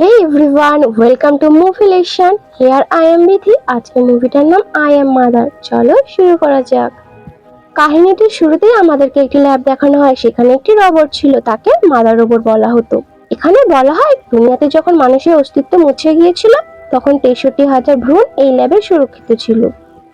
Hey everyone welcome to movie lesson here I am Bithi আজকের মুভিটার নাম I am mother চলো শুরু করা যাক। কাহিনীটির শুরুতেই আমাদেরকে একটি ল্যাব দেখানো হয়। সেখানে একটি রোবট ছিল, তাকে মাদার রোবট বলা হতো। এখানে বলা হয়, দুনিয়াতে যখন মানুষের অস্তিত্ব মুছে গিয়েছিল, তখন তেষট্টি হাজার ভ্রূণ এই ল্যাবে সুরক্ষিত ছিল।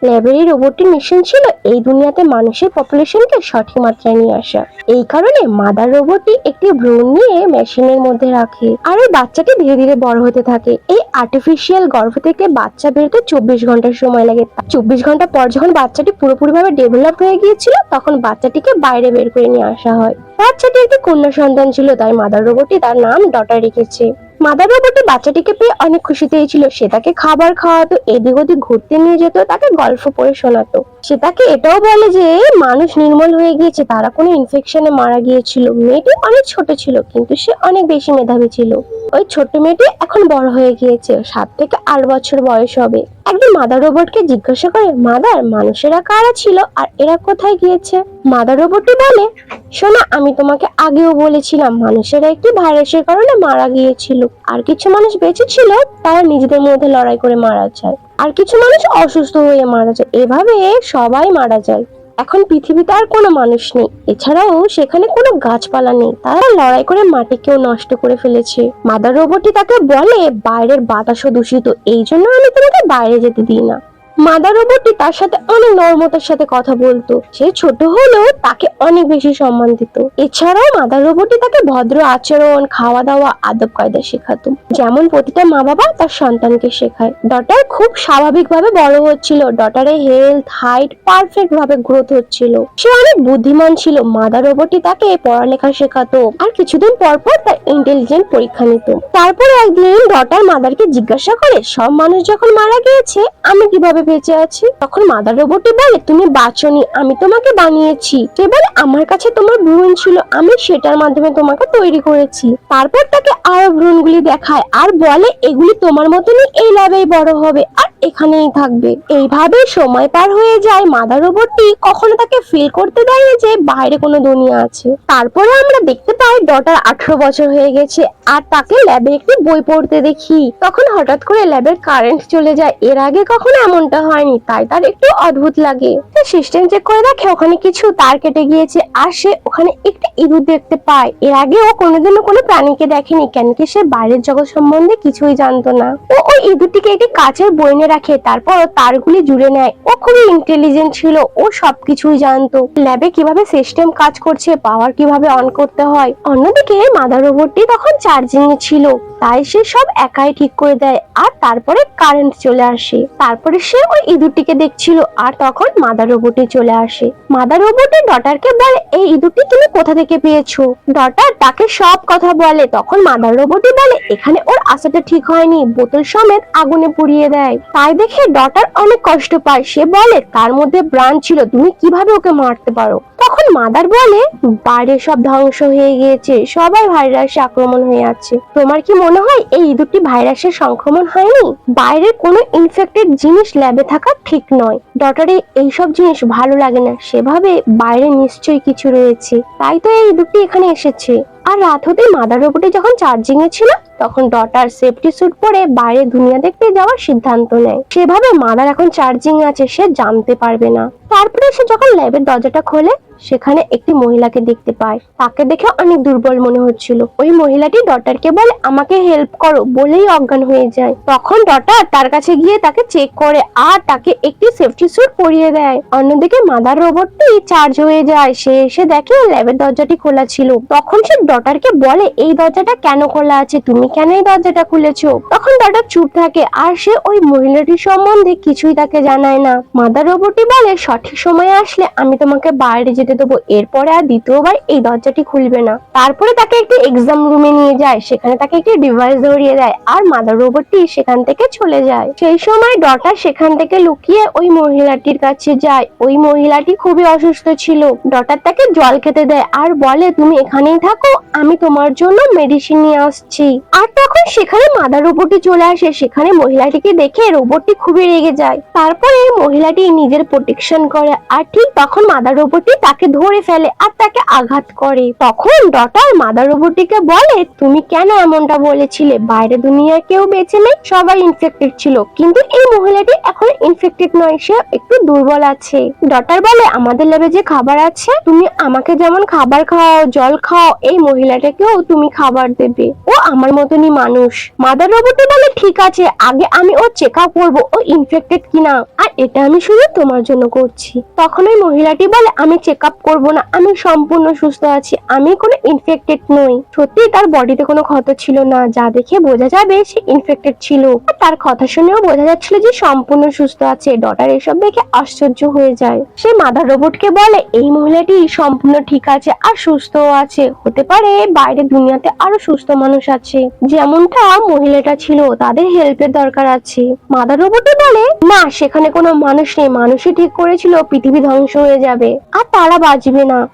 ল্যাবের রোবটটির মিশন ছিল এই দুনিয়াতে মানুষের পপুলেশনকে সঠিক মাত্রায় নিয়ে আসা। এই কারণে মাদার রোবটটি একটি ভ্রূণ নিয়ে মেশিনের মধ্যে রাখে আর ওই বাচ্চাটি ধীরে ধীরে বড় হতে থাকে। এই আর্টিফিশিয়াল গর্ভ থেকে বাচ্চা বেরোতে চব্বিশ ঘণ্টার সময় লাগে। চব্বিশ ঘণ্টা পর যখন বাচ্চাটি পুরোপুরিভাবে ডেভেলপ হয়ে গিয়েছিল, তখন বাচ্চাটিকে বাইরে বের করে নিয়ে আসা হয়। বাচ্চাটি একটি কন্যা সন্তান ছিল, তাই মাদার রোবটটি তার নাম ডটার রেখেছে। মাদার রোবটটি বাচ্চাটিকে পেয়ে অনেক খুশিতে ছিল সে তাকে খাবার খাওয়াতো, এদিক ওদিক ঘুরতে নিয়ে যেত তাকে গল্প পড়ে শোনাতো। সে তাকে এটাও বলে যে, মানুষ নির্মল হয়ে গিয়েছে, তারা কোনো ইনফেকশনে মারা গিয়েছিল। মেয়েটি অনেক ছোট ছিল, কিন্তু সে অনেক বেশি মেধাবী ছিল। ওই ছোট্ট মেয়েটি এখন বড় হয়ে গিয়েছে। সাত থেকে আট বছর বয়স হবে। একদিন মাদার রোবটকে জিজ্ঞাসা করে, মাদার, মানুষেরা কারা ছিল আর এরা কোথায় গিয়েছে? মাদার রোবটটি বলে, শোনা, আমি তোমাকে আগেও বলেছিলাম, মানুষেরা একটি ভাইরাসের কারণে মারা গিয়েছিল। আর কিছু মানুষ বেঁচে ছিল, তারা নিজেদের মধ্যে লড়াই করে মারা যায়। আর কিছু মানুষ অসুস্থ হয়ে মারা যায়। এভাবে সবাই মারা যায়। এখন পৃথিবীতে আর কোনো মানুষ নেই। এছাড়াও সেখানে কোনো গাছপালা নেই। তারা লড়াই করে মাটিকেও নষ্ট করে ফেলেছে। মাদার রোবটটি তাকে বলে, বাইরের বাতাসও দূষিত। এই জন্য আমি তোমাকে বাইরে যেতে দিই না। মাদার রোবটটি তার সাথে অনেক নর্মতার সাথে কথা বলতো। সে ছোট হলেও তাকে অনেক বেশি সম্মান দিত। এছাড়াও মাদার রোবটটি তাকে ভদ্র আচরণ খাওয়া দাওয়া আদব কায়দা শেখাতো। যেমন প্রতিটা মা বাবা তার সন্তানকে শেখায়। ডটার খুব স্বাভাবিকভাবে বড় হচ্ছিল। ডটারের হেলথ হাইট পারফেক্ট ভাবে গ্রোথ হচ্ছিল। সে অনেক বুদ্ধিমান ছিল। মাদার রোবটটি তাকে পড়ালেখা শেখাতো। আর কিছুদিন পর পর তার ইন্টেলিজেন্ট পরীক্ষা নিত। তারপর একদিন ডটার মাদারকে জিজ্ঞাসা করে, সব মানুষ যখন মারা গিয়েছে, আমি কীভাবে বেঁচে আছি। তখন মাদার রোবটটি বলে, তুমি বাঁচনি, আমি তোমাকে বানিয়েছি। সে বলে আমার কাছে তোমার ভ্রূণ ছিল, আমি সেটার মাধ্যমে তোমাকে তৈরি করেছি। তারপর তাকে আরও ভ্রূণগুলি দেখায় আর বলে, এগুলি তোমার মতনই এই ল্যাবেই বড় হবে আর এখানেই থাকবে। এইভাবে সময় পার হয়ে যায়, মাদার রোবটটি কখনো তাকে ফিল করতে দেয় যে বাইরে কোনো দুনিয়া আছে। তারপরে আমরা দেখতে পাই, ডটার আঠারো বছর হয়ে গেছে আর তাকে ল্যাবে একটি বই পড়তে দেখি। তখন হঠাৎ করে ল্যাবের কারেন্ট চলে যায়। এর আগে কখনো এমনটা হয়নি, তাই তার একটু অদ্ভুত লাগে। সিস্টেম চেক করে দেখে ওখানে কিছু তার কেটে গিয়েছে, আর সে ওখানে একটি ইঁদুর দেখতে পায়। এর আগে ও কোনোদিনও কোনো প্রাণীকে দেখেনি, কেন কি সে বাইরের জগৎ সম্বন্ধে কিছুই জানতো না। ও ওই ইঁদুরটিকে একটি কাচের বইনে রাখে, তারপর তারগুলি জুড়ে নেয়। ও খুবই ইন্টেলিজেন্ট ছিল, ও সবকিছুই জানতো। ল্যাবে কীভাবে সিস্টেম কাজ করছে পাওয়ার কীভাবে অন করতে হয়। অন্যদিকে মাদার রোবটটি তখন চার্জিং এ ছিল, তাই সে সব একাই ঠিক করে দেয়, আর তারপরে কারেন্ট চলে আসে। তারপরে সে ওই ইঁদুরটিকে দেখছিল আর তখন মাদার রোবটে চলে আসে। মাদার রোবটের ডটারকে বলে, এই ইঁদুরটি তুমি কোথা থেকে পেয়েছ? ডটার তাকে সব কথা বলে। তখন মাদার রোবটই বলে, এখানে ওর আসাটা ঠিক হয়নি। বোতল সমেত আগুনে পুড়িয়ে দেয়। তাই দেখে ডটার অনেক কষ্ট পায়। সে বলে, তার মধ্যে ব্রাণ ছিল, তুমি কীভাবে ওকে মারতে পারো? তখন মাদার বলে, বাইরে সব ধ্বংস হয়ে গিয়েছে। সবাই ভাইরাসে আক্রমণ হয়ে আছে। তোমার কি মনে হয় এই ইঁদুরটি ভাইরাসের সংক্রমণ হয়নি? বাইরের কোনো ইনফেক্টেড জিনিস ল্যাবে থাকা ঠিক নয়। ডটারে এইসব জিনিস ভালো লাগে না। সেভাবে বাইরে নিশ্চয়ই কিছু রয়েছে। তাই তো এই দুটি এখানে এসেছে। আর রাত হতে মাদার রোবটে যখন চার্জিং এ ছিল, তখন ডটার সেফটি স্যুট পরে বাইরে দুনিয়া দেখতে যাওয়ার সিদ্ধান্ত নেয়। সেভাবে মাদার এখন চার্জিং আছে, সে জানতে পারবে না। তারপরে সে যখন ল্যাবের দরজাটা খোলে, সেখানে একটি মহিলাকে দেখতে পায়। তাকে দেখে অনেক দুর্বল মনে হচ্ছিল। ওই মহিলাটি ডটারকে বলে, আমাকে হেল্প করো, বলেই অজ্ঞান হয়ে যায়। তখন ডটার তার কাছে গিয়ে তাকে চেক করে আর তাকে একটি সেফটি স্যুট পরিয়ে দেয়। অন্যদিকে মাদার রোবটটি চার্জ হয়ে যায়। সে এসে দেখে ল্যাবের দরজাটি খোলা ছিল। তখন সে ডটারকে বলে, এই দরজাটা কেন খোলা আছে? তুমি কেন এই দরজাটা খুলেছো? তখন ডটার চুপ থাকে আর সে ওই মহিলাটির সম্বন্ধে কিছুই তাকে জানায় না। মাদার রোবটটি বলে, সঠিক সময়ে আসলে আমি তোমাকে বাইরে যেতে দেবো। এরপরে আর দ্বিতীয়বার এই দরজাটি খুলবে না। তারপরে তাকে একটি এক্সাম রুমে নিয়ে যায়। সেখানে তাকে একটি ডিভাইস ধরিয়ে দেয় আর মাদার রোবটটি সেখান থেকে চলে যায়। সেই সময় ডটার সেখান থেকে লুকিয়ে ওই মহিলাটির কাছে যায়। ওই মহিলাটি খুবই অসুস্থ ছিল। ডটার তাকে জল খেতে দেয় আর বলে, তুমি এখানেই থাকো আমি তোমার জন্য মেডিসিন নিয়ে আসছি। আর তখন সেখানে মাদার রোবটটি চলে আসে। সেখানে মহিলাটিকে দেখে রোবটটি খুবই রেগে যায়। তারপরে মহিলাটি নিজের প্রোটেকশন করে। আর ঠিক তখন মাদার রোবটটি তাকে ধরে ফেলে আর তাকে আঘাত করে। তখন ডটার মাদার রোবটটিকে বলে, তুমি কেন এমনটা বলেছিলে? বাইরে দুনিয়ার কেউ বেঁচে নেই, সবাই ইনফেক্টেড ছিল। কিন্তু এই মহিলাটি এখন ইনফেক্টেড নয়, সে একটু দুর্বল আছে। ডটার বলে, আমাদের ল্যাবে যে খাবার আছে, তুমি আমাকে যেমন খাবার খাও জল খাও এই মহিলাটাকেও তুমি খাবার দেবে। ও আমার মতনই মানুষ। মাদার রোবটটি বলে, ঠিক আছে, আগে আমি ও চেক আপ করব, ও ইনফেক্টেড কিনা। আর এটা আমি শুধু তোমার জন্য করছি। তখন ওই মহিলাটি বলে, আমি চেক আপ করব না, আমি সম্পূর্ণ সুস্থ আছি, আমি কোনো ইনফেক্টেড নই। সত্যি, তার বডিতে কোনো ক্ষত ছিল না, যা দেখে বোঝা যাবে সে ইনফেক্টেড ছিল। তার কথা শুনেও বোঝা যাচ্ছিল যে সম্পূর্ণ সুস্থ আছে। ডটার এসব দেখে আশ্চর্য হয়ে যায়। সে মাদার রোবটকে বলে, এই মহিলাটি সম্পূর্ণ ঠিক আছে আর সুস্থও আছে। হতে পারে বাইরে দুনিয়াতে আরও সুস্থ মানুষ আছে। যেমনটা মহিলাটা ছিল, তাদের হেল্পের দরকার আছে। মাদার রোবটই বলে, না, সেখানে কোনো মানুষ নেই। মানুষই ঠিক করেছিল, পৃথিবী ধ্বংস হয়ে যাবে আর তারা বাঁচবে না।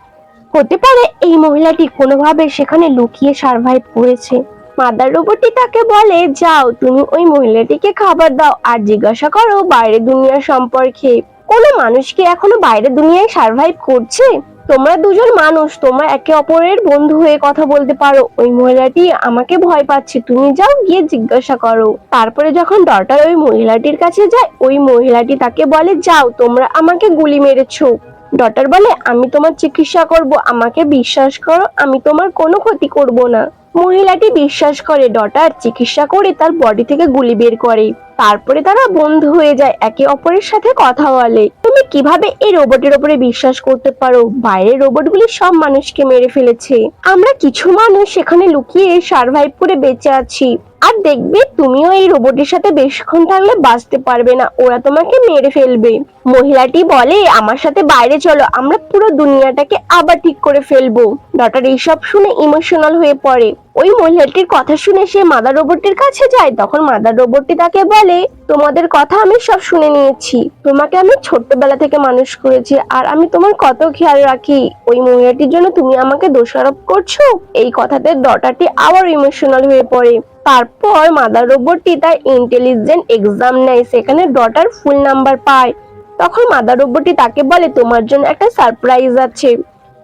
হতে পারে এই মহিলাটি কোনোভাবে সেখানে লুকিয়ে সার্ভাইভ করেছে। মাদার রোবটটি তাকে বলে, যাও, তুমি ওই মহিলাটিকে খাবার দাও আর জিজ্ঞাসা করো বাইরে দুনিয়া সম্পর্কে। কোনো মানুষ কি এখনও বাইরে দুনিয়ায় সার্ভাইভ করছে? তোমরা দুজন মানুষ, তোমরা একে অপরের বন্ধু হয়ে কথা বলতে পারো। ওই মহিলাটি আমাকে ভয় পাচ্ছে, তুমি যাও গিয়ে জিজ্ঞাসা করো। তারপরে যখন ডটার ওই মহিলাটির কাছে যায় ওই মহিলাটি তাকে বলে, যাও, তোমরা আমাকে গুলি মেরেছো। ডটার বলে, আমি তোমার চিকিৎসা করব, আমাকে বিশ্বাস করো, আমি তোমার কোনো ক্ষতি করব না। মহিলাটি বিশ্বাস করে ডটার চিকিৎসা করে তার বডি থেকে গুলি বের করে। তারপরে তারা বন্ধু হয়ে যায়, একে অপরের সাথে কথা বলে। কীভাবে এই রোবটের উপরে বিশ্বাস করতে পারো? বাইরের রোবটগুলি সব মানুষকে মেরে ফেলেছে। আমরা কিছু মানুষ সেখানে লুকিয়ে সার্ভাইভ করে বেঁচে আছি। আর দেখবে তুমিও এই রোবটের সাথে বেশিক্ষণ থাকলে বাঁচতে পারবে না। ওরা তোমাকে মেরে ফেলবে। মহিলাটি বলে, আমার সাথে বাইরে চলো, আমরা পুরো দুনিয়াটাকে আবার ঠিক করে ফেলব। ডটার এইসব শুনে ইমোশনাল হয়ে পড়ে। ওই মহিলাটির কথা শুনে সে মাদার রোবটটির কাছে যায়। তখন মাদার রোবটটি তাকে বলে, তোমাদের কথা আমি সব শুনে নিয়েছি। তোমাকে আমি ছোট্টবেলা থেকে মানুষ করেছি, আর আমি তোমার কত খেয়াল রাখি। ওই মহিলাটির জন্য তুমি আমাকে দোষারোপ করছ? এই কথাতে ডটারটি আবার ইমোশনাল হয়ে পড়ে। তারপর মাদার রোবটটি তার ইন্টেলিজেন্ট এক্সাম নেয়, সেখানে ডটার ফুল নাম্বার পায়। তখন মাদার রোবটটি তাকে বলে, তোমার জন্য একটা সারপ্রাইজ আছে।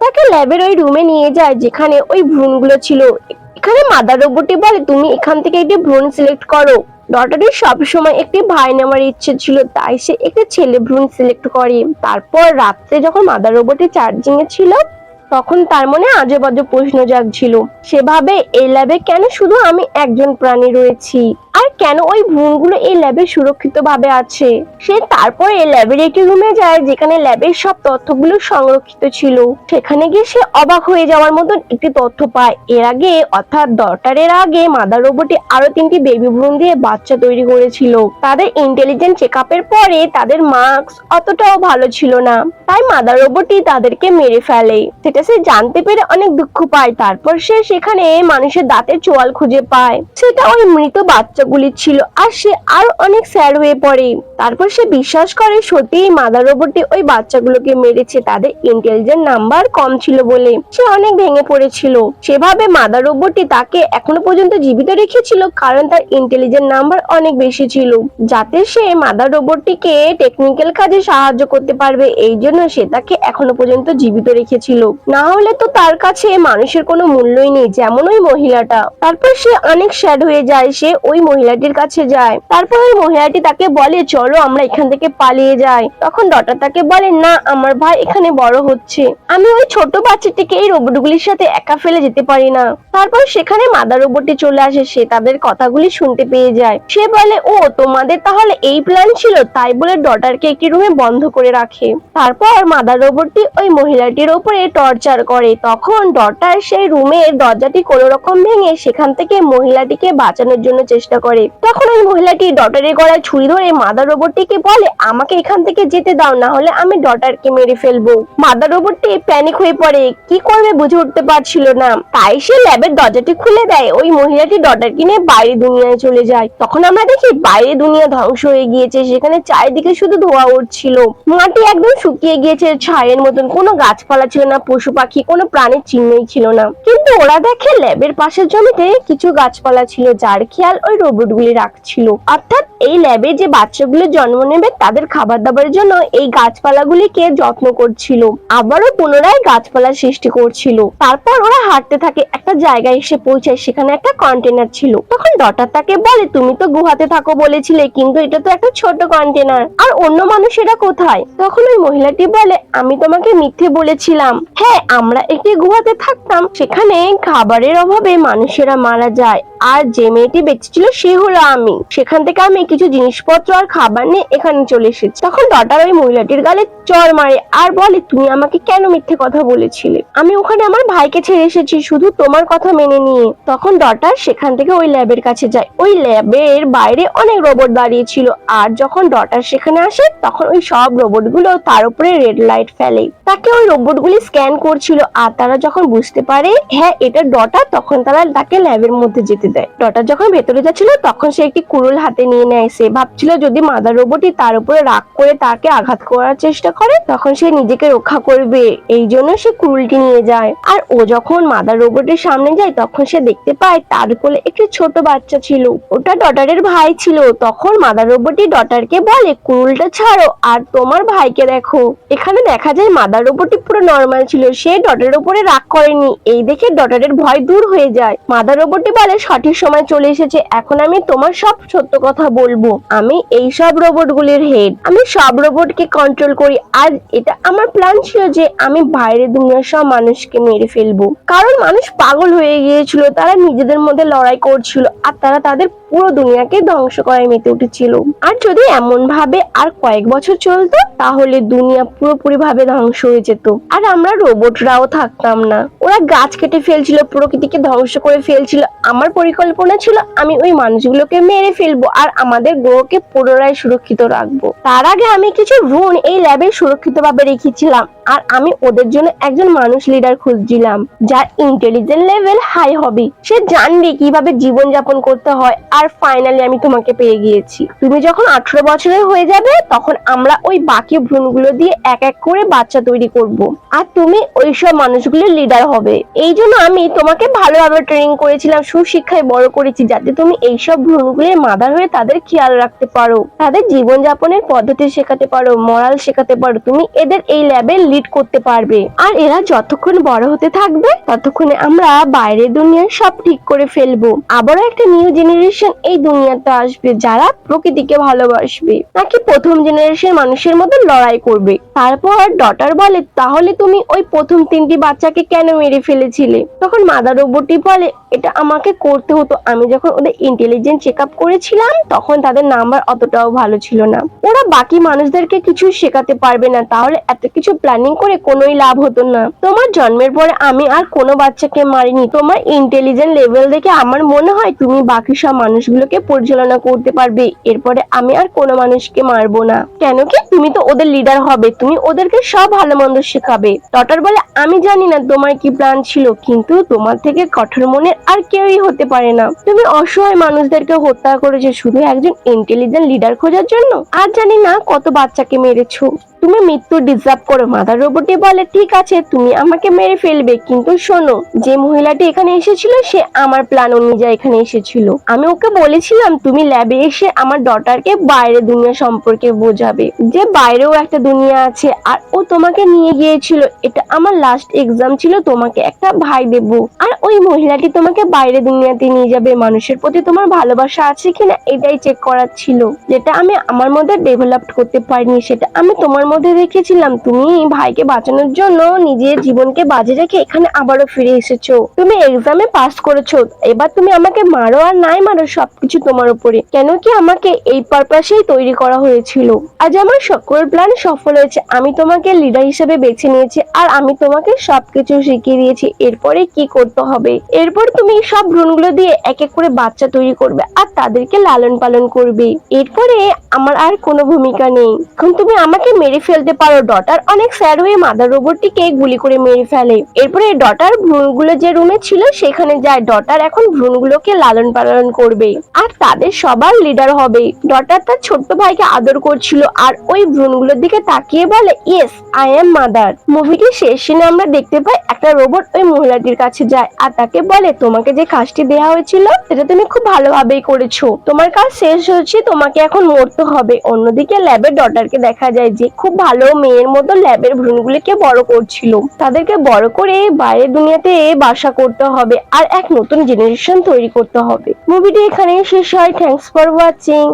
তাকে ল্যাবের ওই রুমে নিয়ে যায়, যেখানে ওই ভ্রূণগুলো ছিল। এখানে মাদার রোবটটি বলে, তুমি এখান থেকে একটি ভ্রূণ সিলেক্ট করো। ডটারের সবসময় একটি ভাই নেওয়ার ইচ্ছে ছিল, তাই সে একটি ছেলে ভ্রূণ সিলেক্ট করে। তারপর রাত্রে যখন মাদার রোবটটি চার্জিং এ ছিল তখন তার মনে আজে বাজে প্রশ্ন জাগছিল, সেভাবে এই ল্যাবে কেন শুধু আমি একজন প্রাণী রয়েছি? আর কেন ওই ভ্রূণগুলো এই ল্যাবে সুরক্ষিত ভাবে আছে? সে তারপর এই ল্যাবের একটি রুমে যায়, যেখানে ল্যাবের সব তথ্যগুলো সংরক্ষিত ছিল। সেখানে গিয়ে সে অবাক হয়ে যাওয়ার মতন একটি তথ্য পায়। এর আগে, অর্থাৎ ডটারের আগে, মাদার রোবটে আরও তিনটি বেবি ভ্রূণ দিয়ে বাচ্চা তৈরি করেছিল। তাদের ইন্টেলিজেন্ট চেক আপের পরে তাদের মার্কস অতটাও ভালো ছিল না। তাই মাদার রোবটটি তাদেরকে মেরে ফেলে। সেটা সে জানতে পেরে অনেক দুঃখ পায়। তারপর সে সেখানে মানুষের দাঁতের চোয়াল খুঁজে পায়। সেটা ওই মৃত বাচ্চাগুলি ছিল আর সে আরও অনেক স্যার হয়ে পড়ে। তারপর সে বিশ্বাস করে সত্যি মাদার রোবটটি ওই বাচ্চাগুলোকে মেরেছে। তাদের ইন্টেলিজেন্ট নাম্বার কম ছিল বলে সে অনেক ভেঙে পড়েছিল। সেভাবে মাদার রোবটটি তাকে এখনও পর্যন্ত জীবিত রেখেছিল কারণ তার ইন্টেলিজেন্ট নাম্বার অনেক বেশি ছিল। যাতে সে মাদার রোবটটিকে টেকনিক্যাল কাজে সাহায্য করতে পারবে, এই জন্য সে তাকে এখনও পর্যন্ত জীবিত রেখেছিল। না হলে তো তার কাছে মানুষের কোনো মূল্যই নেই, যেমন ওই মহিলাটা। তারপর সে অনেক স্যাড হয়ে যায়, সে ওই মহিলাটির কাছে যায়। তারপর ওই মহিলাটি তাকে বলে, চলো আমরা এখান থেকে পালিয়ে যাই। তখন ডটা তাকে বলে, না, আমার ভাই এখানে বড় হচ্ছে। আমি ওই ছোট বাচ্চাটিকে এই রোবটগুলির সাথে একা ফেলে যেতে পারি না। তারপর সেখানে মাদার রোবটটি চলে আসে, সে তাদের কথাগুলি শুনতে পেয়ে যায়। সে বলে, ও, তোমাদের তাহলে এই প্ল্যান ছিল, তাই বলে ডটারকে একটি রুমে বন্ধ করে রাখে। তারপর মাদার রোবটটি ওই মহিলাটির উপরে টর্চার করে তখন ডটার সেই রুমের দরজাটি কোনো রকম ভেঙে সেখান থেকে মহিলাটিকে বাঁচানোর জন্য চেষ্টা করে। তখন ওই মহিলাটি ডটারের গলায় ছুরি ধরে, মাদার রোবটটিকে বলে, আমাকে এখান থেকে যেতে দাও, না হলে আমি ডটারকে মেরে ফেলব। মাদার রোবটটি প্যানিক হয়ে পড়ে, কি করবে বুঝে উঠতে পারছিল না। তাই সে ল্যাবের দরজাটি খুলে দেয়, ওই মহিলাটি ডটারকে নিয়ে বাইরে দুনিয়ায় চলে যায়। তখন আমরা দেখি বাইরে দুনিয়া ধ্বংস হয়ে গিয়েছে, সেখানে চারিদিকে শুধু ধোয়া উঠছিল। মাটি একদম শুকিয়ে গিয়েছে, ছায়ের মতন, কোনো গাছপালা ছিল না, পশু পাখি, কোনো প্রাণীর চিহ্নই ছিল না। কিন্তু ওরা দেখে ল্যাবের পাশের জমিতে কিছু গাছপালা ছিল, যার খেয়াল ওই রোবটগুলি রাখছিল। অর্থাৎ এই ল্যাবে যে বাচ্চাগুলো জন্ম নেবে, তাদের খাবার দাবারের জন্য এই গাছপালাগুলিকে যত্ন করছিল। আবারও পুনরায় গাছপালা সৃষ্টি করছিল। তারপর ওরা হাঁটতে থাকে, একটা জায়গায় এসে পৌঁছায়, সেখানে একটা কন্টেনার ছিল। তখন ডটার তাকে বলে, তুমি তো গুহাতে থাকো বলেছিলে, কিন্তু এটা তো একটা ছোট কন্টেনার আর অন্য মানুষেরা কোথায়? তখন ওই মহিলাটি বলে, আমি তোমাকে মিথ্যে বলেছিলাম। হ্যাঁ আমরা একটি গুহাতে থাকতাম, সেখানে খাবারের অভাবে মানুষেরা মারা যায়। আর যে মেয়েটি বেঁচে ছিল, সে হলো আমি। সেখান থেকে আমি কিছু জিনিসপত্র আর খাবার নিয়ে এখানে চলে এসেছি। তখন ডটার ওই মহিলাটির গালে চর মারে আর বলে, তুমি আমাকে কেন মিথ্যে কথা বলেছিলে? আমি ওখানে আমার ভাইকে ছেড়ে এসেছি, শুধু তোমার কথা মেনে নিয়ে। তখন ডটার সেখান থেকে ওই ল্যাবের কাছে যায়। ওই ল্যাবের বাইরে অনেক রোবট দাঁড়িয়ে ছিল। আর যখন ডটার সেখানে আসে, তখন ওই সব রোবটগুলো তার উপরে রেড লাইট ফেলে। তাকে ওই রোবট গুলি স্ক্যান করছিল আর তারা যখন বুঝতে পারে হ্যাঁ এটা ডটার তখন তারা তাকে ল্যাবের মধ্যে যেতে দেয়। ডটার যখন ভেতরে যাচ্ছিল, তখন সে একটি কুড়ুল হাতে নিয়ে নেয়। সে ভাবছিল যদি মাদার রোবটই তার উপরে রাগ করে তাকে আঘাত করার চেষ্টা করে, তখন সে নিজেকে রক্ষা করবে। এই জন্য সে কুড়ুলটি নিয়ে যায়। আর ও যখন মাদার রোবটের সামনে যায়, তখন সে দেখতে পায় তার কোলে একটি ছোট বাচ্চা ছিল। ওটা ডটারের ভাই ছিল। তখন মাদার রোবটই ডটারকে বলে, কুড়ুলটা ছাড়ো, আর তোমার ভাইকে দেখো। এখানে দেখা যায় মাদার রোবটটি পুরো নর্মাল ছিল। সে ডটের উপরে রাগ করেনি। এই দেখে ডটারের ভয় দূর হয়ে যায়। মাদার রোবটটি বলে, সঠিক সময় চলে এসেছে। এখন আমি তোমার সব সত্য কথা বলব। আমি এই সব রোবটগুলির হেড আমি সব রোবটকে কন্ট্রোল করি। আর এটা আমার প্ল্যান ছিল যে আমি বাইরে দুনিয়ার সব মানুষকে মেরে ফেলব। কারণ মানুষ পাগল হয়ে গিয়েছিল। তারা নিজেদের মধ্যে লড়াই করছিল। আর তারা তাদের পুরো দুনিয়াকে ধ্বংস করায় মেতে উঠেছিল। আর যদি এমন ভাবে আর কয়েক বছর চলতো, তাহলে দুনিয়া পুরোপুরি ভাবে ধ্বংস হয়ে যেত। আর আমরা রোবটরাও থাকতাম না। ওরা গাছ কেটে ফেলছিল, প্রকৃতিকে ধ্বংস করে ফেলছিল। আমার পরিকল্পনা ছিল, আমি ওই মানুষগুলোকে মেরে ফেলব আর আমাদের গ্রহকে পুনরায় সুরক্ষিত রাখব। তার আগে আমি কিছু রুন এই ল্যাবে সুরক্ষিতভাবে রেখেছিলাম। আর আমি ওদের জন্য একজন মানুষ লিডার খুঁজছিলাম, যার ইন্টেলিজেন্ট লেভেল হাই হবে। সে জানবে কীভাবে জীবন যাপন করতে হয়, আর ফাইনালি আমি তোমাকে পেয়ে গিয়েছি। তুমি যখন আঠারো বছরের হয়ে যাবে, তখন আমরা ওই বাকি ভ্রূণগুলো দিয়ে এক এক করে বাচ্চা তৈরি করব। আর তুমি ওইসব মানুষগুলোর লিডার হবে। এই জন্য আমি তোমাকে ভালোভাবে ট্রেনিং করেছিলাম, সুশিক্ষায় বড় করেছি, যাতে তুমি এইসব ভ্রূণগুলোর মাদার হয়ে তাদের খেয়াল রাখতে পারো, তাদের জীবনযাপনের পদ্ধতি শেখাতে পারো মরাল শেখাতে পারো। তুমি এদের এই ল্যাবে লিড করতে পারবে। আর এরা যতক্ষণ বড় হতে থাকবে, ততক্ষণে আমরা বাইরের দুনিয়ার সব ঠিক করে ফেলব। আবারও একটা নিউ জেনারেশন এই দুনিয়াতে আসবে যারা প্রকৃতিকে ভালোবাসবে। নাকি প্রথম জেনারেশন মানুষের মতো লড়াই করবে। তারপর ডটার বলে, তাহলে তুমি ওই প্রথম তিনটি বাচ্চাকে কেন মেরে ফেলেছিলে? তখন মাদার রোবটটি বলে, এটা আমাকে করতে হতো। আমি যখন ওদের ইন্টেলিজেন্স চেক আপ করেছিলাম, তখন তাদের নাম্বার অতটাও ভালো ছিল না। ওরা বাকি মানুষদেরকে কিছু শেখাতে পারবে না। তাহলে এত কিছু প্ল্যানিং করে কোনোই লাভ হতো না। তোমার জন্মের পরে আমি আর কোনো বাচ্চাকে মারিনি। তোমার ইন্টেলিজেন্ট লেভেল দেখে আমার মনে হয় তুমি বাকি সব মানুষগুলোকে পরিচালনা করতে পারবে। এরপরে আমি আর কোনো মানুষকে মারবো না। কেন কি? তুমি তো ওদের লিডার হবে। তুমি ওদেরকে সব ভালো মন্দ শেখাবে। ডটার বলে আমি জানি না তোমার কি প্ল্যান ছিল, কিন্তু তোমার থেকে কঠোর মনের আর কেউই হতে পারে না। তুমি অসহায় মানুষদেরকে হত্যা করেছ শুধু একজন ইন্টেলিজেন্ট লিডার খোঁজার জন্য? আর জানি না কত বাচ্চাকে মেরেছো। তুমি মৃত্যু ডিজার্ভ করো মাদার রোবটে বলে, ঠিক আছে, তুমি আমাকে মেরে ফেলবে, কিন্তু শোনো, যে মহিলাটি এখানে এসেছিল, সে আমার প্ল্যান অনুযায়ী এখানে এসেছিল। আমি ওকে বলেছিলাম, তুমি ল্যাবে এসে আমার ডটারকে বাইরে দুনিয়া সম্পর্কে বোঝাবে। যে বাইরেও একটা দুনিয়া আছে, আর ও তোমাকে নিয়ে গিয়েছিল, এটা আমার লাস্ট এক্সাম ছিল, তোমাকে একটা ভাই দেব। আর ওই মহিলাটি তোমাকে বাইরে দুনিয়াতে নিয়ে যাবে, মানুষের প্রতি তোমার ভালোবাসা আছে কিনা, এটাই চেক করার ছিল। যেটা আমি আমার মধ্যে ডেভেলপ করতে পারিনি, সেটা আমি তোমার মধ্যে দেখেছিলাম, তুমি ভাইকে বাঁচানোর জন্য নিজের জীবনকে বাজে রেখে এখানে আবারও ফিরে এসেছ। তুমি এক্সামে পাস করেছ, এবার তুমি আমাকে মারো আর নাই মারো সবকিছু তোমার উপরে। কেন কি আমাকে এই পারপাসেই তৈরি করা হয়েছিল। আজ আমার সকল প্ল্যান সফল হয়েছে, আমি তোমাকে লিডার হিসেবে বেছে নিয়েছি আর আমি তোমাকে সবকিছু শিখিয়ে দিয়েছি, এরপরে কি করতে হবে? এরপর তুমি সব ভ্রূণগুলো দিয়ে এক এক করে বাচ্চা তৈরি করবে আর তাদেরকে লালন পালন করবে। এরপরে আমার আর কোনো ভূমিকা নেই। এখন তুমি আমাকে মেরে ফেলতে পারো। ডটার অনেক স্যার হয়ে মাদার রোবটটিকে গুলি করে মেরে ফেলে। এরপরে ডটার ভ্রূণগুলো যে রুমে ছিল, সেখানে যায়। ডটার এখন ভ্রূণগুলোকে লালন পালন করবে। আর তাদের সবার লিডার হবে। ডটার তার ছোট্ট ভাইকে আদর করছিল আর ওই ভ্রূণগুলোর দিকে তাকিয়ে বলে ইয়েস আই এম মাদার মুভিটির শেষ সিনে আমরা দেখতে পাই একটা রোবট ওই মহিলাটির কাছে যায় আর তাকে বলে, তোমাকে যে কাজটি দেওয়া হয়েছিল, সেটা তুমি খুব ভালোভাবেই করেছ। তোমার কাজ শেষ হচ্ছে তোমাকে এখন মরতে হবে। অন্যদিকে ল্যাবের ডটারকে দেখা যায় যে, খুব ভালো মেয়ের মতো ল্যাবের ভ্রূণগুলিকে বড় করছিল। তাদেরকে বড় করে বাইরে দুনিয়াতে বাসা করতে হবে আর এক নতুন জেনারেশন তৈরি করতে হবে। মুভিটি এখানে শেষ হয়। Thanks for watching